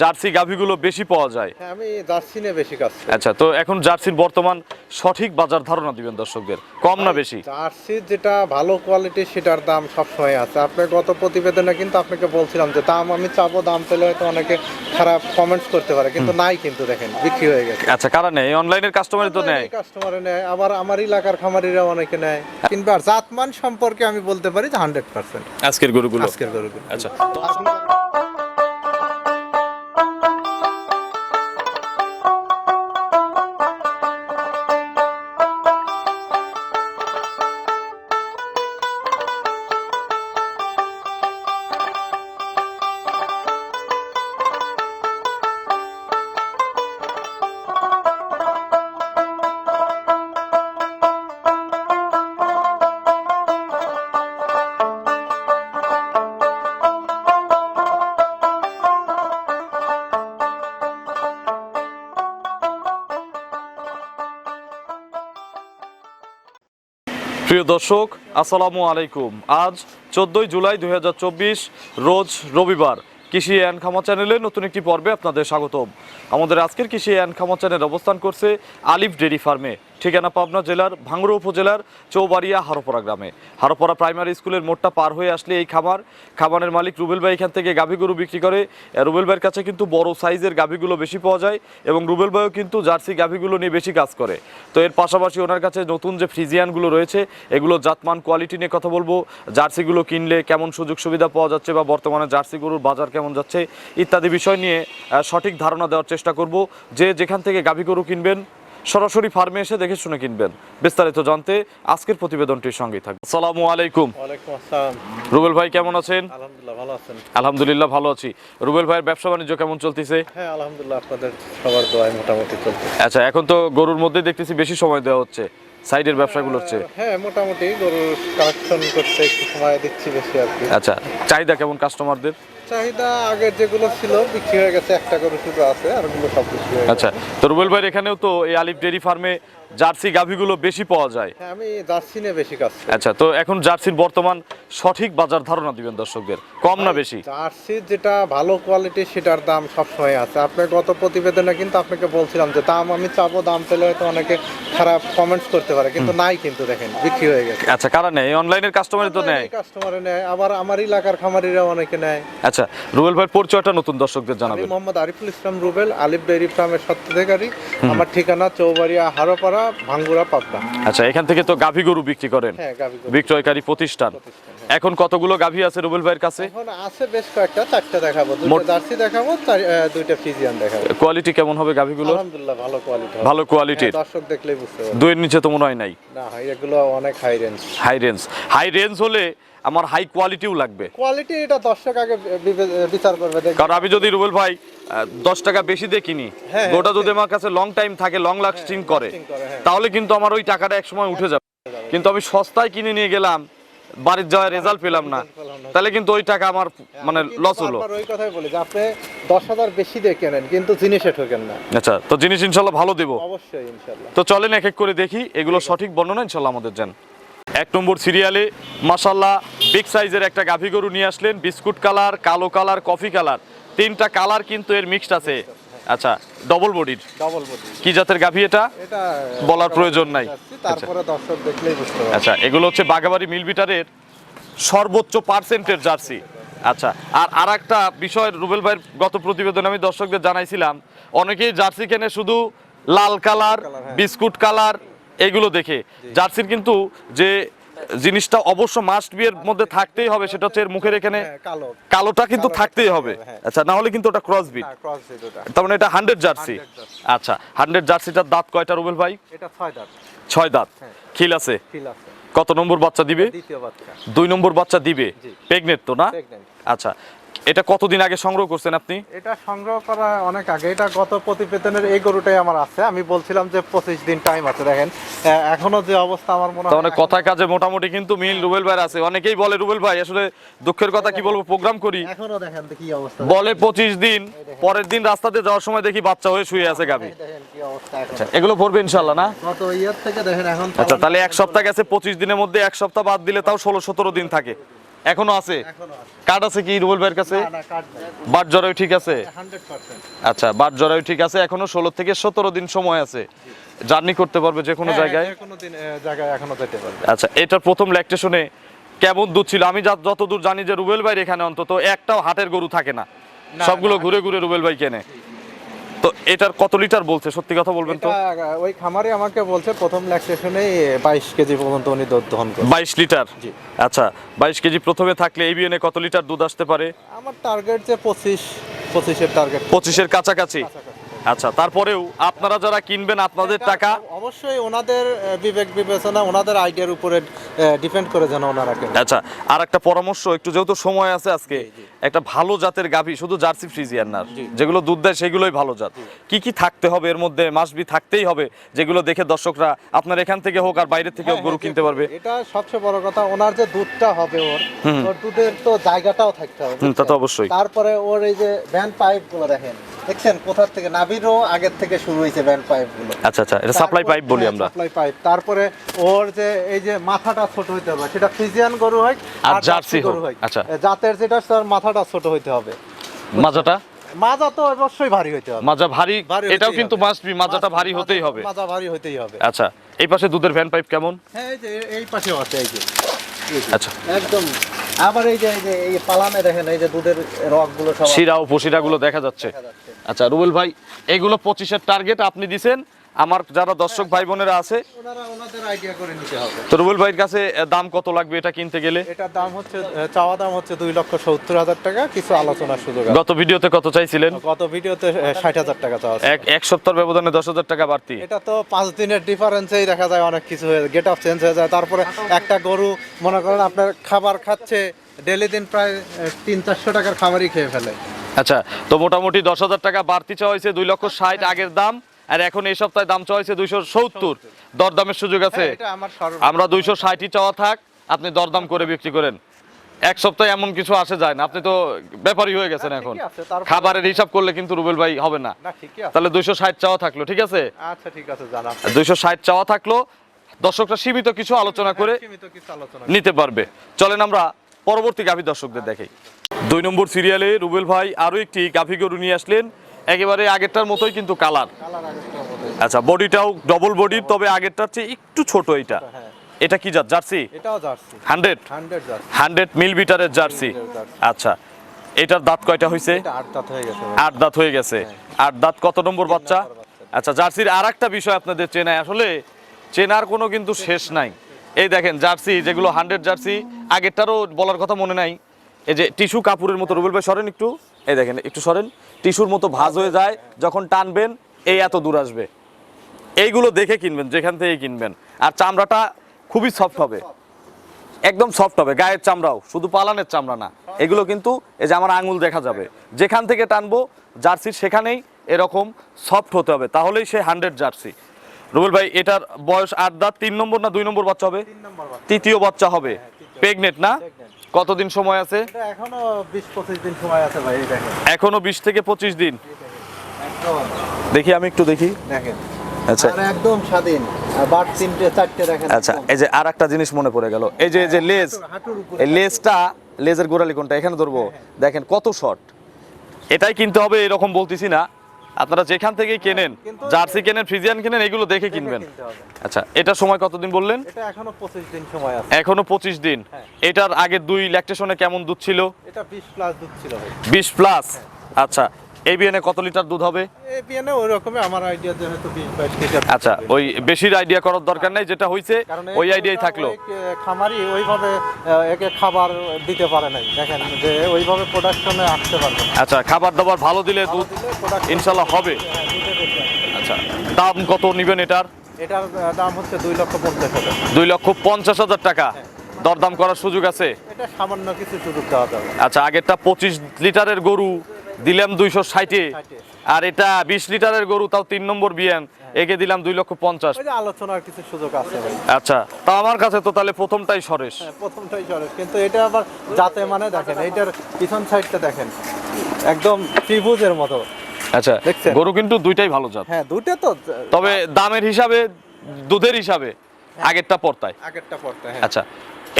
Jersey গাভীগুলো বেশি পাওয়া যায়। হ্যাঁ আমি জার্সি নিয়ে বেশি কাজ। আচ্ছা তো এখন জার্সির বর্তমান সঠিক বাজার ধারণা দিবেন দর্শকদের। কম না বেশি? জার্সি যেটা ভালো কোয়ালিটি সেটার দাম সবসময় আছে। আপনি গত প্রতিবেদনে কিন্তু আপনাকে বলছিলাম যে দাম আমি চাবো দাম পেলে হয়তো অনেকে খারাপ কমেন্টস করতে পারে কিন্তু নাই কিন্তু দেখেন বিক্রি হয়ে গেছে। আচ্ছা কারা নেই অনলাইনের কাস্টমারই তো নেয়। কাস্টমারে নেয় আবার আমার এলাকার খামারিরা অনেকে নেয়। কিংবা জাতমান সম্পর্কে আমি বলতে পারি যে হান্ড্রেড পার্সেন্ট আজকের গরুগুলো। আজকের গরুগুলো। আচ্ছা। দর্শক, আসসালামু আলাইকুম। আজ চোদ্দোই জুলাই দু হাজার চব্বিশ, রোজ রবিবার কৃষি অ্যান্ড খামা চ্যানেলে নতুন একটি পর্বে আপনাদের স্বাগতম। আমাদের আজকের কৃষি অ্যান্ড খামা চ্যানেল অবস্থান করছে আলিফ ডেরি ফার্মে। ঠিকানা পাবনা জেলার ভাঙ্গুড়া উপজেলার চৌবাড়িয়া হারোপাড়া গ্রামে। হারোপাড়া প্রাইমারি স্কুলের মোড়টা পার হয়ে আসলে এই খামার। খামারের মালিক রুবেল ভাই এখান থেকে গাভী গরু বিক্রি করে। রুবেল ভাইয়ের কাছে কিন্তু বড় সাইজের গাভীগুলো বেশি পাওয়া যায় এবং রুবেল ভাইও কিন্তু জার্সি গাভীগুলো নিয়ে বেশি কাজ করে। তো এর পাশাপাশি ওনার কাছে নতুন যে ফ্রিজিয়ানগুলো রয়েছে, এগুলো জাতমান কোয়ালিটি নিয়ে কথা বলব। জার্সিগুলো কিনলে কেমন সুযোগ সুবিধা পাওয়া যাচ্ছে বা বর্তমানে জার্সি গরুর বাজার কেমন যাচ্ছে, ইত্যাদি বিষয় নিয়ে সঠিক ধারণা দেওয়ার চেষ্টা করব। যে যেখান থেকে গাভী গরু কিনবেন সরাসরি ফার্মে এসে দেখে শুনে কিনবেন। বিস্তারিত জানতে আজকের প্রতিবেদনটির সঙ্গেই থাকবে সালাম আলাইকুম। রুবেল ভাই কেমন আছেন? আলহামদুলিল্লাহ ভালো আছেন। আলহামদুলিল্লাহ ভালো আছি। রুবেল ভাইয়ের ব্যবসা বাণিজ্য কেমন চলতেছে? হ্যাঁ আলহামদুলিল্লাহ আপনাদের সবার দোয়ায় মোটামুটি চলছে আচ্ছা এখন তো গরুর মধ্যে দেখতেছি বেশি সময় দেওয়া হচ্ছে। সাইডের ব্যবসাগুলোর চেয়ে? হ্যাঁ মোটামুটি গরুর কালেকশন করতে একটু সময় দিচ্ছি বেশি আর কি। আচ্ছা চাহিদা কেমন কাস্টমারদের চাহিদা আগে যেগুলো ছিল বিক্রি হয়ে গেছে একটা গরু শুধু আছে আরগুলো সব বিক্রি আচ্ছা তো রুবেল ভাইয়ের এখানেও তো এই আলিফ ডেরি ফার্মে জার্সি গাভীগুলো বেশি পাওয়া যায়। হ্যাঁ আমি জার্সি নিয়ে বেশি কাজ। আচ্ছা তো এখন জার্সির বর্তমান সঠিক বাজার ধারণা দিবেন দর্শকদের কম না বেশি? জার্সি যেটা ভালো কোয়ালিটি সেটার দাম সবসময় আছে। আপনি গত প্রতিবেদনে কিন্তু আপনাকে বলছিলাম যে দাম আমি চাবো দাম পেলে হয়তো অনেকে খারাপ কমেন্টস করতে পারে কিন্তু নাই কিন্তু দেখেন বিক্রি হয়ে গেছে। আচ্ছা কারা নেই অনলাইনের কাস্টমারই তো নেয়। কাস্টমারে নেয় আবার আমার এলাকার খামারিরা অনেকে নেয়। আচ্ছা রুবেল ভাইয়ের পরিচয়টা নতুন দর্শকদের জানাবেন। মোহাম্মদ আরিফুল ইসলাম রুবেল আলিফ ডেইরি ফার্মের সত্ত্বাধিকারী। আমার ঠিকানা চৌবাড়িয়া হারোপাড়া ভাঙ্গুড়া পাবনা। আচ্ছা এখান থেকে তো গাভী গরু বিক্রি করেন। হ্যাঁ। বিক্রয়কারী প্রতিষ্ঠান। এখন কতগুলো গাভী আছে রুবেল ভাইয়ের কাছে? এখন আছে বেশ কয়েকটা চারটে দেখাবো। দুটো জার্সি দেখাবো দুইটা ফিজিয়ান দেখাবো। কোয়ালিটি কেমন হবে গাভীগুলো আলহামদুলিল্লাহ ভালো কোয়ালিটি ভালো কোয়ালিটির দর্শক দেখলেই বুঝতে পারবে দুইয়ের নিচে তো মনে হয় নাই। না এগুলো অনেক high range high range high range হলে আমার হাই কোয়ালিটিও লাগবে। কোয়ালিটি এটা দর্শক আগে বিচার করবে কারণ আমি যদি রুবেল ভাই দশ টাকা বেশি দিয়ে কিনি। হ্যাঁ, গোটা যদি আমার কাছে লং টাইম থাকে লং লাস্টিং করে। lasting করে, হ্যাঁ। তাহলে কিন্তু আমার ওই টাকাটা একসময় উঠে যাবে। কিন্তু আমি সস্তায় কিনে নিয়ে গেলাম বাড়ির যাওয়ার রেজাল্ট পেলাম না। তাহলে কিন্তু ওই টাকা আমার মানে লস হলো। ওই কথাই বলি যে আপনি দশ হাজার বেশি দিয়ে কেনেন কিন্তু জিনিসে ঠকেন না। আচ্ছা তো জিনিস ইনশাল্লাহ ভালো দেবো। অবশ্যই ইনশাল্লাহ। তো চলেন এক এক করে দেখি এগুলো সঠিক বর্ণনা ইনশাল্লাহ আমাদের যান এক নম্বর সিরিয়ালে মাসাল্লাহ বিগ সাইজের একটা গাভী গরু নিয়ে আসলেন বিস্কুট কালার কালো কালার কফি কালার। তিনটা কালার কিন্তু এর মিক্সড আছে। আচ্ছা ডবল বডির ডবল বডি কি জাতের গাভী এটা? এটা বলার প্রয়োজন নাই। তারপরে দর্শক দেখলেই বুঝতে পারবে। আচ্ছা এগুলো হচ্ছে বাগাবাড়ি মিলবিটারের সর্বোচ্চ পার্সেন্টের জার্সি। আচ্ছা আর আর একটা বিষয় রুবেল ভাইয়ের গত প্রতিবেদনে আমি দর্শকদের জানাইছিলাম অনেকেই জার্সি কেনে শুধু লাল কালার কালার, হ্যাঁ। বিস্কুট কালার এগুলো দেখে। জার্সির কিন্তু যে জিনিসটা অবশ্য মাস্ট বিয়ের মধ্যে থাকতেই হবে সেটা হচ্ছে এর মুখের এখানে হ্যাঁ, কালোটা কিন্তু থাকতেই হবে। হ্যাঁ। আচ্ছা না হলে কিন্তু ওটা ক্রস বিট হ্যাঁ ক্রস যেটা তার মানে এটা হান্ড্রেড জার্সি 100 জার্সি। আচ্ছা হান্ড্রেড জার্সিটার দাঁত কয়টা রুবেল ভাই? এটা ছয় দাঁত। ছয় দাঁত। খিল আছে? কত নম্বর বাচ্চা দিবে? দ্বিতীয় বাচ্চা। দুই নম্বর বাচ্চা দিবে। প্রেগনেন্ট তো না। আচ্ছা এটা কতদিন আগে সংগ্রহ করছেন আপনি? এটা সংগ্রহ করা অনেক আগে। এটা গত প্রতিবেদনের এই গরুটাই আমার আছে। আমি বলছিলাম যে পঁচিশ দিন টাইম আছে দেখেন। এখনও যে অবস্থা আমার মনে হয় কথা কাজে মোটামুটি কিন্তু মিল রুবেল ভাই আছে। অনেকেই বলে রুবেল ভাই আসলে দুঃখের কথা কি বলব প্রোগ্রাম করি। এখনও দেখেন কি অবস্থা। বলে পঁচিশ দিন পরের দিন রাস্তাতে যাওয়ার সময় দেখি বাচ্চা হয়ে শুয়ে আছে এখন। আচ্ছা এগুলো পড়বে ইনশাল্লাহ না? গত ইয়ার থেকে দেখেন এখন আচ্ছা তাহলে এক সপ্তাহ গেছে পঁচিশ দিনের মধ্যে এক সপ্তাহ বাদ দিলে তাও ষোলো সতেরো দিন থাকে। এখনও আছে? কার্ড আছে কি রুবেল ভাইয়ের কাছে? বাট জরায়ু ঠিক আছে? আচ্ছা বাট জরায়ু ঠিক আছে এখনও ষোলো থেকে সতেরো দিন সময় আছে। জার্নি করতে পারবে যে কোনো জায়গায়? যে কোনো দিন এ, জায়গায় এখনও যেতে পারবে। আচ্ছা এটার প্রথম ল্যাকটেশনে কেমন দুধ ছিল? আমি যতদূর জানি যে রুবেল ভাইয়ের এখানে অন্তত একটাও হাটের গরু থাকে না। না, সবগুলো ঘুরে ঘুরে রুবেল ভাই কেনে তো এটার কত লিটার বলছে? সত্যি কথা বলবেন তো? ওই খামারে আমাকে বলছে প্রথম ল্যাকটেশনে বাইশ কেজি পর্যন্ত উনি দুধ দহন করে বাইশ লিটার? জি। আচ্ছা বাইশ কেজি প্রথমে থাকলে এবিএন এ কত লিটার দুধ আসতে পারে? আমার টার্গেট যে পঁচিশ পঁচিশের টার্গেট পঁচিশের কাছাকাছি। আচ্ছা তারপরেও আপনারা যারা কিনবেন আপনাদের টাকা? অবশ্যই ওনাদের বিবেক বিবেচনা ওনাদের আইডিয়ার উপরে ডিপেন্ড করে যেন ওনারা কেনে। আচ্ছা আর একটা পরামর্শ একটু যেহেতু সময় আছে আজকে একটা ভালো জাতের গাভী শুধু জার্সি ফ্রিজিয়ান না যেগুলো দুধ দেয় সেগুলোই ভালো জাত। কি কি থাকতে হবে? এর মধ্যে মাসবি থাকতেই হবে যেগুলো দেখে দর্শকরা আপনার এখান থেকে হোক আর বাইরে থেকে হ্যাঁ, গরু হ্যাঁ, কিনতে পারবে। এটা সবচেয়ে বড় কথা ওনার যে দুধটা হবে ওর ওর দুধের তো জায়গাটাও থাকতে হবে তা তো অবশ্যই। তারপরে ওর এই যে ভ্যান পাইপগুলো দেখেন দেখছেন কোথার থেকে? নাভিরও আগের থেকে শুরু হয়েছে ভ্যান পাইপগুলো। আচ্ছা আচ্ছা এটা সাপ্লাই পাইপ বলি আমরা। সাপ্লাই পাইপ তারপরে ওর যে এই যে মাথাটা ছোট হইতে হবে সেটা ফ্রিজিয়ান গরু হয় আর জার্সি গরু হয়। আচ্ছা। জাতের যেটা তার মাথাটা ছোট হইতে হবে। মাজাটা? মাজা তো অবশ্যই ভারী হইতে হবে। মাজা ভারী? এটাও কিন্তু হবে। মাসবি মাজাটা ভারী হতেই হবে। মাজা ভারী হইতেই হবে। আচ্ছা এই পাশে দুধের ভ্যান পাইপ কেমন? হ্যাঁ এই যে এই পাশেও আছে এই যে। আচ্ছা। একদম। আবার এই যে এই পালানে দেখেন এই যে দুধের রকগুলো সব শিরা ও পশিরাগুলো দেখা যাচ্ছে। দেখা যাচ্ছে। আচ্ছা রুবেল ভাই এগুলো পঁচিশের টার্গেট আপনি দিছেন। আমার যারা দর্শক ভাই বোনেরা আছে। তো রুবেল ভাইয়ের কাছে দাম কত লাগবে এটা কিনতে গেলে? এটার দাম হচ্ছে চাওয়া দাম হচ্ছে দুই লক্ষ সত্তর হাজার টাকা। কিছু আলোচনার সুযোগ গত ভিডিওতে কত চাইছিলেন? গত ভিডিওতে ষাট হাজার টাকা চাওয়া এক এক সপ্তাহ ব্যবধানে দশ হাজার টাকা বাড়তি। এটা তো পাঁচ দিনের ডিফারেন্সেই দেখা যায় অনেক কিছু হয়ে গেট অফ চেঞ্জ হয়ে যায়। তারপরে একটা গরু মনে করেন আপনার খাবার খাচ্ছে ডেলি দিন প্রায় তিন চারশো টাকার খাবারই খেয়ে ফেলে। আচ্ছা তো মোটামুটি দশ হাজার টাকা বাড়তি চাওয়া হয়েছে দুই লক্ষ ষাট আগের দাম আর এখন এই সপ্তাহে দাম চাওয়া হয়েছে দুইশো সত্তর। দরদামের সুযোগ আছে। হ্যাঁ, আমার দুইশো ষাটই চাওয়া থাক আপনি দরদাম করে বিক্রি করেন। এক সপ্তাহে এমন কিছু আসে যায় না আপনি তো ব্যাপারই হয়ে গেছেন হ্যাঁ, এখন। খাবারের হিসাব করলে কিন্তু রুবেল ভাই হবে না। তাহলে দুইশো ষাট চাওয়া থাকল ঠিক আছে? আচ্ছা ঠিক আছে দুইশো ষাট চাওয়া থাকল দর্শকরা সীমিত কিছু আলোচনা করে কিছু আলোচনা নিতে পারবে। চলেন আমরা পরবর্তী গাভী দর্শকদের দেখাই। দুই নম্বর সিরিয়ালে রুবেল ভাই আরও একটি গাভী গরু নিয়ে আসলেন। একেবারে আগেরটার মতোই কিন্তু কালার। আচ্ছা বডিটাও ডবল বডির তবে আগেরটার চেয়ে একটু ছোট এটা। হ্যাঁ। এটা কি জাত জার্সি? এটাও jersey. Hundred? Hundred jersey. Hundred মিল বিটারের জার্সি। আচ্ছা এটার দাঁত কয়টা হয়েছে এটা আট দাঁত হয়ে গেছে আট দাঁত হয়ে গেছে। আট দাঁত কত নম্বর বাচ্চা? আচ্ছা জার্সির আর একটা বিষয় আপনাদের চেনায়। আসলে চেনার কোনো কিন্তু শেষ নাই। এই দেখেন জার্সি যেগুলো হান্ড্রেড জার্সি আগেরটারও বলার কথা মনে নাই। এই যে টিস্যু কাপড়ের মতো রুবেল ভাই সরেন একটু। এই দেখেন একটু সরেন। টিস্যুর মতো ভাজ হয়ে যায় যখন টানবেন এই এত দূর আসবে। এইগুলো দেখে কিনবেন যেখান থেকে কিনবেন। আর চামড়াটা খুবই সফট হবে। একদম সফট হবে গায়ের চামড়াও শুধু পালানের চামড়া না। এগুলো কিন্তু এই যে আমার আঙুল দেখা যাবে। যেখান থেকে টানবো জার্সির সেখানেই এরকম সফট হতে হবে। তাহলেই সে হান্ড্রেড জার্সি। রুবেল ভাই এটার বয়স আট দাঁত তিন নম্বর না দুই নম্বর বাচ্চা হবে। তৃতীয় বাচ্চা হবে। প্রেগনেট না? কতদিন সময় আছে? এখনও বিশ পঁচিশ দিন সময় আছে ভাই এখনও বিশ থেকে পঁচিশ দিন? দেখি আমি একটু দেখি। দেখেন। আচ্ছা। একদম স্বাধীন। বাট তিনটে চারটে দেখেন আচ্ছা এই যে আর একটা জিনিস মনে পড়ে গেল। এই যে যে লেজ এই লেজটা লেজের গোড়ালি কোনটা? এখানে ধরবো। দেখেন কত শর্ট। এটাই কিনতে হবে এরকম বলতেছি না। আপনারা যেখান থেকে কেনেন জার্সি কেনেন ফ্রিজিয়ান কেনেন এগুলো দেখে কিনবেন। আচ্ছা এটা সময় কতদিন বললেন? এটা এখনও পঁচিশ দিন সময় আছে। এখনও পঁচিশ দিন। হ্যাঁ। এটার আগে দুই ল্যাকটেশনে কেমন দুধ ছিল? এটা বিশ প্লাস দুধ ছিল ভাই। বিশ প্লাস আচ্ছা এই বিয়ানে কত লিটার দুধ হবে? এই বিয়ানে ওই রকমই আমার আইডিয়া হয়তো বিশ বাইশ লিটার আচ্ছা ওই বেশির আইডিয়া করার দরকার নাই যেটা কারণ ওই আইডিয়াই থাকল। খামারি ওইভাবে একে খাবার দিতে পারে নাই। দেখেন যে ওইভাবে প্রোডাকশনে আসতে পারবে আচ্ছা খাবার দাবার ভালো দিলে দুধ ইনশাল্লাহ হবে। হ্যাঁ, আচ্ছা দাম কত নিবেন এটার? এটার দাম হচ্ছে দুই লক্ষ পঞ্চাশ হাজার। দুই লক্ষ পঞ্চাশ হাজার টাকা। দরদাম করার সুযোগ আছে? এটা সামান্য কিছু সুযোগ দেওয়া যাবে। আচ্ছা আগেরটা পঁচিশ লিটারের গরু দিলাম দুইশো ষাটে। আর এটা বিশ লিটারের গরু তাও তিন নম্বর বিয়ান। একে দিলাম দুই লক্ষ পঞ্চাশ। আলোচনার কিছু সুযোগ আছে আচ্ছা তা আমার কাছে তো তাহলে প্রথমটাই সরেশ। হ্যাঁ, প্রথমটাই সরেস কিন্তু এটা আবার যাতে মানে দেখেন এইটার পিছন সাইডটা দেখেন। একদম ত্রিভুজের মতো। আচ্ছা? গরু কিন্তু দুইটাই ভালো জাত। হ্যাঁ দুটো তো তবে দামের হিসাবে দুধের হিসাবে আগেরটা পর্তায়। আগেরটা পড়তে হ্যাঁ। আচ্ছা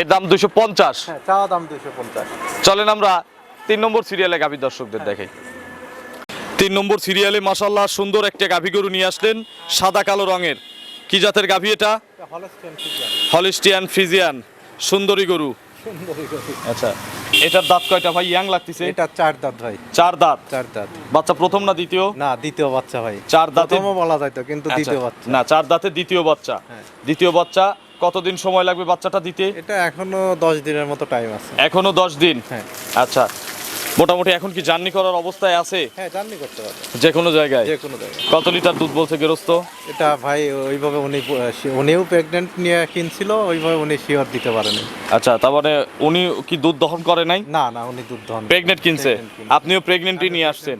এর দাম দুশো পঞ্চাশ। হ্যাঁ চাওয়া দাম দুইশো পঞ্চাশ। চলেন আমরা তিন নম্বর সিরিয়ালে গাভী দর্শকদের দেখাই। তিন নম্বর সিরিয়ালে মাসাল্লাহ সুন্দর একটা গাভী গরু নিয়ে আসলেন সাদা কালো রঙের। কি জাতের গাভী এটা? হলিস্টিয়ান ফিজিয়ান সুন্দরী গরু। আচ্ছা এটার দাঁত কয়টা ভাই? ইয়াং লাগতেছে। এটা চার দাঁত ভাই। চার দাঁত? চার দাঁত। বাচ্চা প্রথম না দ্বিতীয়? না দ্বিতীয় বাচ্চা ভাই। চার দাঁতে? বলা যাইতো কিন্তু আচ্ছা, দ্বিতীয় বাচ্চা। না চার দাঁতে দ্বিতীয় বাচ্চা। হ্যাঁ। দ্বিতীয় বাচ্চা কতদিন সময় লাগবে বাচ্চাটা দিতে? এটা এখনও দশ দিনের মতো টাইম আছে। এখনও দশ দিন? হ্যাঁ। আচ্ছা মোটামুটি এখন কি জার্নি করার অবস্থায় আছে? হ্যাঁ জার্নি করতে পারবে। যে কোনো জায়গায়? যে কোনো জায়গায়। কত লিটার দুধ বলছে গেরস্ত? এটা ভাই ওইভাবে উনি উনিও প্রেগনেন্ট নিয়ে কিনছিল ওইভাবে উনি শিওর দিতে পারেনি। আচ্ছা তার মানে উনি কি দুধ দহন করে নাই? না না উনি দুধ দহন প্রেগনেন্ট কিনছে। আপনিও প্রেগনেন্টই নিয়ে আসছেন।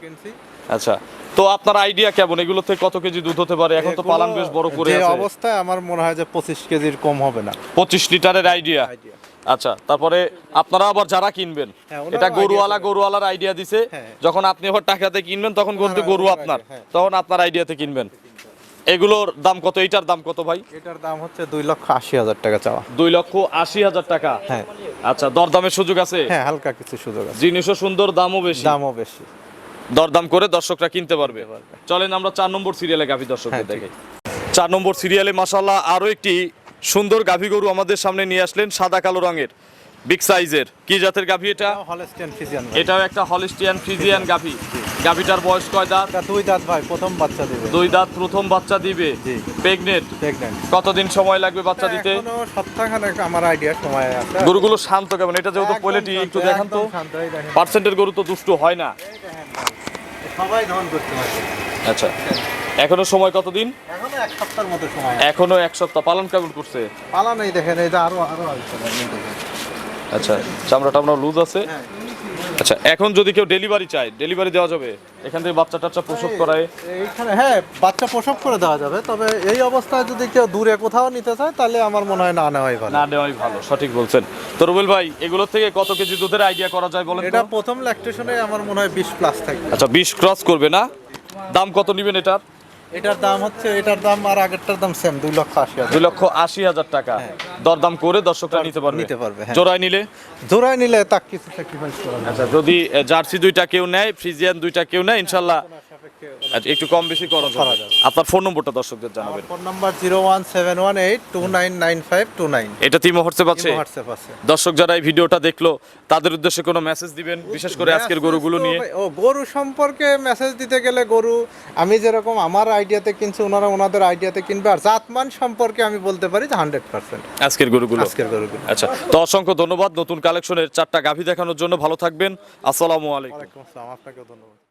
আচ্ছা তো আপনার আইডিয়া কেমন? এগুলো থেকে কত কেজি দুধ হতে পারে? এখন তো পালান বেশ বড় করে আছে। অবস্থায় আমার মনে হয় যে পঁচিশ কেজির কম হবে না। পঁচিশ লিটারের আইডিয়া। আচ্ছা তারপরে আপনারা আবার যারা কিনবেন হ্যাঁ, এটা গরুওয়ালা গরুওয়ালার আইডিয়া দিছে হ্যাঁ। যখন আপনি আবার টাকাতে কিনবেন তখন কিন্তু গরু আপনার হ্যাঁ। তখন আপনার আইডিয়াতে কিনবেন। এগুলোর দাম কত? এইটার দাম কত ভাই? এটার দাম হচ্ছে দুই লক্ষ আশি হাজার টাকা চাওয়া। দুই লক্ষ আশি হাজার টাকা। হ্যাঁ। আচ্ছা দরদামের সুযোগ আছে? হ্যাঁ হালকা কিছু সুযোগ আছে। জিনিসও সুন্দর দামও বেশি। দামও বেশি। দরদাম করে দর্শকরা কিনতে পারবে। চলেন আমরা চার নম্বর সিরিয়ালে গাভী দর্শকদের হ্যাঁ, দেখে চার নম্বর সিরিয়ালে মাসাল্লাহ আরও একটি সুন্দর গাভী গরু আমাদের সামনে নিয়ে আসলেন সাদা কালো রঙের। বিগ সাইজের কি জাতের গাভী এটা? এটাও একটা হলিস্টিয়ান ফ্রিজিয়ান গাভী। গাভীটার বয়স কয় দাঁত? দুই দাঁত ভাই প্রথম বাচ্চা দেবে। দুই দাঁত প্রথম বাচ্চা দিবে? জি। প্রেগনেন্ট কতদিন সময় লাগবে বাচ্চা দিতে? সপ্তাহখানেক আমার আইডিয়া সময় আছে। গরুগুলো শান্ত কেমন? এটা যেহেতু কোয়ালিটি একটু দেখান তো। পার্সেন্টের গরু তো দুষ্ট হয় না। সবাই করতে পারবে। আচ্ছা। এখনও সময় কতদিন? এখনও এক সপ্তাহের মতো সময় এখনও এক সপ্তাহ। পালন কেমন করছে? পালা নেই দেখেন এই যে আরও আরও এই। আচ্ছা চামড়াটা আপনার লুজ আছে? হ্যাঁ। আচ্ছা এখন যদি কেউ ডেলিভারি চায় ডেলিভারি দেওয়া যাবে? এখান থেকে বাচ্চা টাচ্চা প্রসব করায়। এইখানে হ্যাঁ বাচ্চা প্রসব করে দেওয়া যাবে তবে এই অবস্থায় যদি কেউ দূরে কোথাও নিতে চায় তাহলে আমার মনে হয় না নেওয়াই ভালো। না নেওয়াই ভালো সঠিক বলছেন। তো রুবেল ভাই এগুলো থেকে কত কেজি দুধের আইডিয়া করা যায় বলেন? এটা প্রথম ল্যাকটেশনে আমার মনে হয় বিশ প্লাস থাকবে। আচ্ছা বিশ ক্রস করবে না? দাম কত নেবেন এটার? এটার দাম হচ্ছে এটার দাম আর আগেরটার দাম সেম দুই লক্ষ আশি হাজার। দুই লক্ষ আশি হাজার টাকা। দরদাম করে দর্শকরা নিতে পারবে। নিতে পারবে, হ্যাঁ। জোড়ায় নিলে? জোড়ায় নিলে তা কিছু স্যাক্রিফাইস করা আচ্ছা যদি জার্সি দুইটা কেউ নেয় ফ্রিজিয়ান দুইটা কেউ নেয় ইনশাল্লাহ আচ্ছা, একটু কম বেশি করা যাবে যাবে। আপনার ফোন নম্বরটা দর্শকদের জানাবেন। Phone number zero one seven one eight two nine nine five two nine. এটা তিমো হোয়াটসঅ্যাপ আছে? হোয়াটসঅ্যাপ আছে। দর্শক যারা এই ভিডিওটা দেখল তাদের উদ্দেশ্যে কোনো মেসেজ দিবেন বিশেষ করে আজকের গরুগুলো নিয়ে? ও গরু সম্পর্কে মেসেজ দিতে গেলে গরু আমি যেরকম আমার আইডিয়াতে কিনছি ওনারা ওনাদের আইডিয়াতে কিনবে আর জাতমান সম্পর্কে আমি বলতে পারি যে হান্ড্রেড পার্সেন্ট আজকের গরুগুলো। আজকের গরুগুলো। আচ্ছা তো অসংখ্য ধন্যবাদ নতুন কালেকশনের চারটা গাভী দেখানোর জন্য। ভালো থাকবেন। আসসালামু আলাইকুম। আসসালাম আপনাকেও ধন্যবাদ।